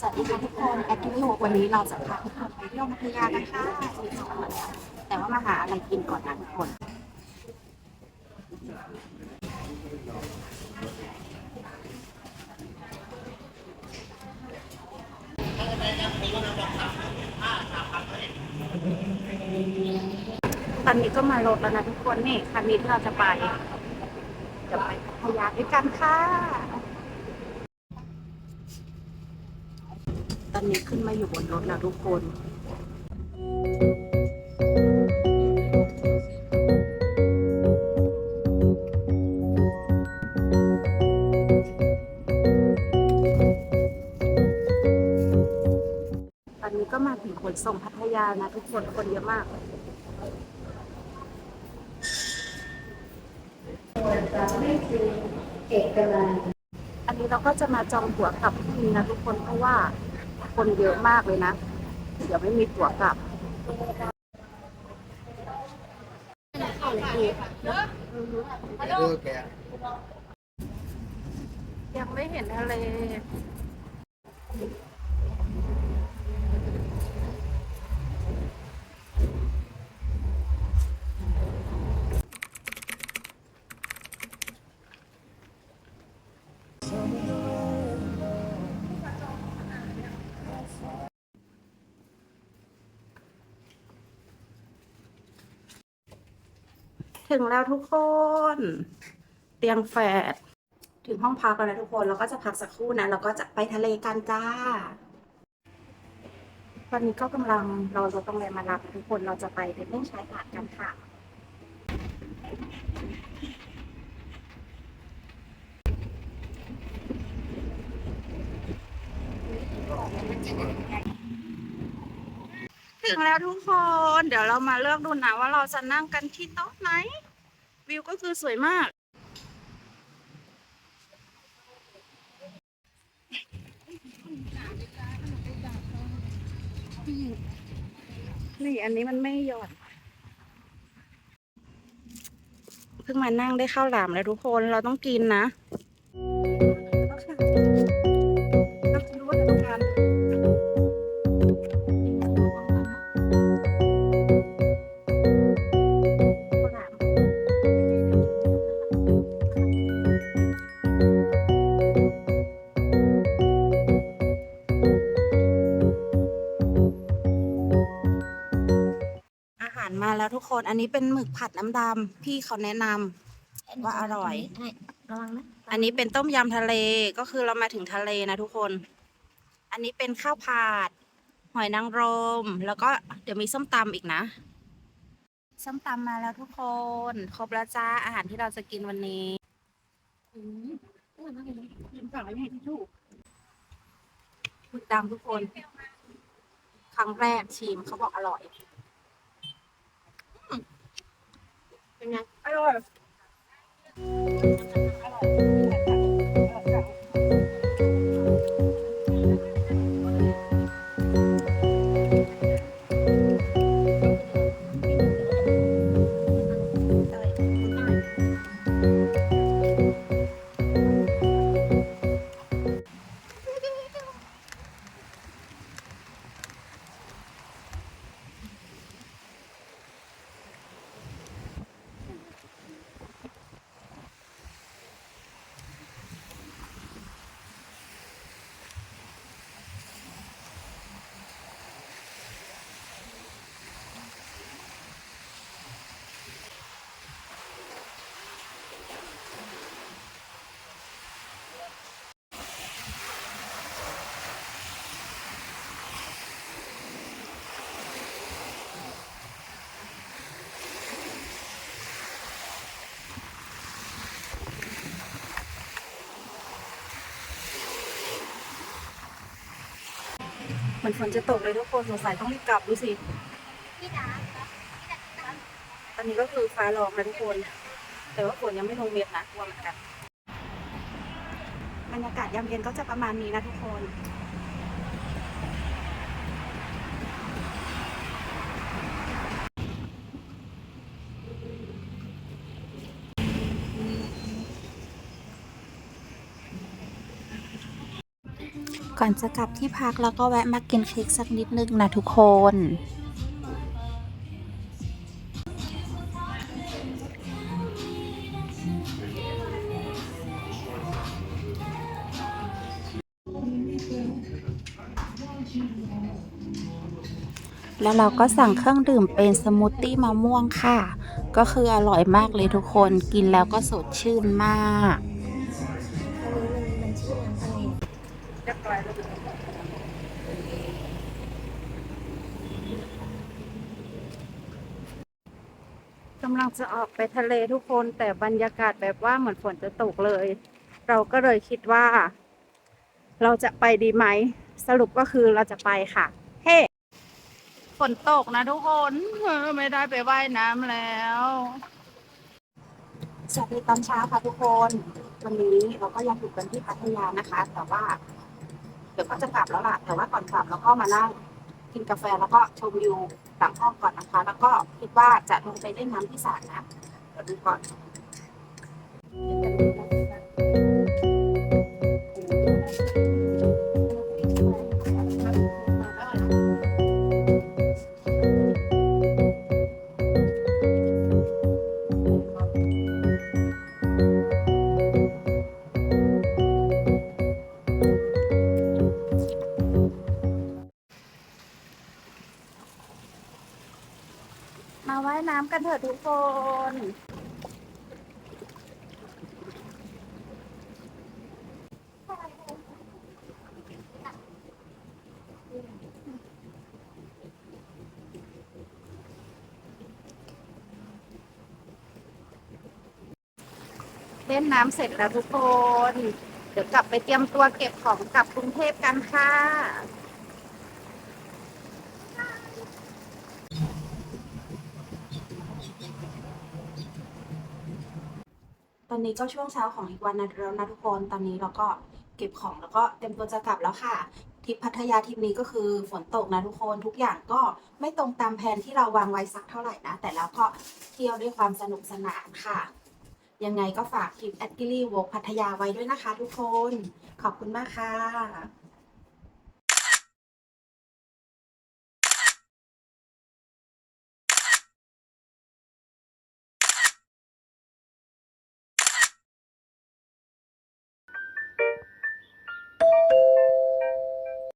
สวัสดีค่ะทุกคนแอคทิววันนี้เราจะพาทุกคนไปเที่ยวพัทยากันค่ะมีสองวันแล้วแต่ว่ามาหาอะไรกินก่อนนะทุกคนตอนนี้ก็มาลงแล้วนะทุกคนนี่คันนี้ที่เราจะไปจะไปพัทยาด้วยกันค่ะ อนนี้ขึ้นมาอยู่บนรถแล้วทุกคนตอนนี้ก็มาถึงขนส่งพัทยานะทุกคนคนเยอะมาก อันนี้เราก็จะมาจองตั๋วกลับพรุ่งนี้นะทุกคนเพราะว่า คนเยอะมากเลยนะ เดี๋ยวไม่มีตั๋วกลับยังไม่เห็นทะเล ถึงแล้วทุกคน เตียงแฝดถึงห้องพักแล้วนะทุกคนเราก็จะพักสักครู่นะแล้วก็จะไปทะเลกันจ้าตอนนี้ก็กำลังเราจะต้องแรงมารับทุกคนเราจะไปเดินเล่นชายหาดกันค่ะถึงแล้วทุกคน เดี๋ยวเรามาเลือกดูนะว่าเราจะนั่งกันที่โต๊ะไหน วิวก็คือสวยมาก นี่อันนี้มันไม่หย่อนเพิ่งมานั่งได้ข้าวหลามแล้วทุกคนเราต้องกินนะ แล้วทุกคน อันนี้เป็นหมึกผัดน้ำดำพี่เขาแนะนำว่าอร่อย ระวังนะอันนี้เป็นต้มยำทะเลก็คือเรามาถึงทะเลนะทุกคน อันนี้เป็นข้าวผัดหอยนางรม แล้วก็เดี๋ยวมีส้มตำอีกนะ ส้มตำมาแล้วทุกคน ครบแล้วจ้าอาหารที่เราจะกินวันนี้อืมอร่อยมากเลยนะกินฝั่งไม่ให้ที่ถูกพูดดังทุกคน ครั้งแรกชิมเขาบอกอร่อย เป็นไง อร่อย มือนฝนจะตกเลยทุกคนสงสัยต้องรีบกลับดูสิตอนนี้ก็คือฟ้าร้องแล้วทุกคน แต่ว่าฝนยังไม่ลงเม็ดนะกลัวเหมือนกัน บรรยากาศยามเย็นก็จะประมาณนี้นะทุกคน ก่อนจะกลับที่พักแล้วก็แวะมากินเค้กสักนิดนึงนะทุกคน แล้วเราก็สั่งเครื่องดื่มเป็นสมูทตี้มะม่วงค่ะ ก็คืออร่อยมากเลยทุกคนกินแล้วก็สดชื่นมาก กำลังจะออกไปทะเลทุกคนแต่บรรยากาศแบบว่าเหมือนฝนจะตกเลย เราก็เลยคิดว่า เราจะไปดีไหม สรุปก็คือเราจะไปค่ะ เฮ้ฝนตกนะทุกคนไม่ได้ไปว่ายน้ำแล้วสวัสดีตอนเช้าค่ะทุกคน วันนี้เราก็ยังอยู่กันที่พัทยานะคะ แต่ว่า เดี๋ยวก็จะกลับแล้วล่ะ แต่ว่าก่อนกลับเราก็มานั่ง กินกาแฟแล้วก็ชมวิวหลังห้องก่อนนะคะ แล้วก็คิดว่าจะลงไปเล่นน้ำที่สระนะเดี๋ยวดูก่อนมาว่ ว่ายน้ำกันเถอะทุกคน เล่นน้ำเสร็จแล้วทุกคน เดี๋ยวกลับไปเตรียมตัวเก็บของกลับกรุงเทพกันค่ะ อนนี้ก็ช่วงเช้าของอีกวันนะแล้วนะทุกคนตอนนี้เราก็เก็บของแล้วก็เต็มตัวจะกลับแล้วค่ะทริปพัทยาทริปนี้ก็คือฝนตกนะทุกคนทุกอย่างก็ไม่ตรงตามแผนที่เราวางไว้สักเท่าไหร่นะ แต่แล้วก็เที่ยวด้วยความสนุกสนานค่ะ ยังไงก็ฝากทริปแอดกิลี่วกพัทยาไว้ด้วยนะคะทุกคน ขอบคุณมากค่ะ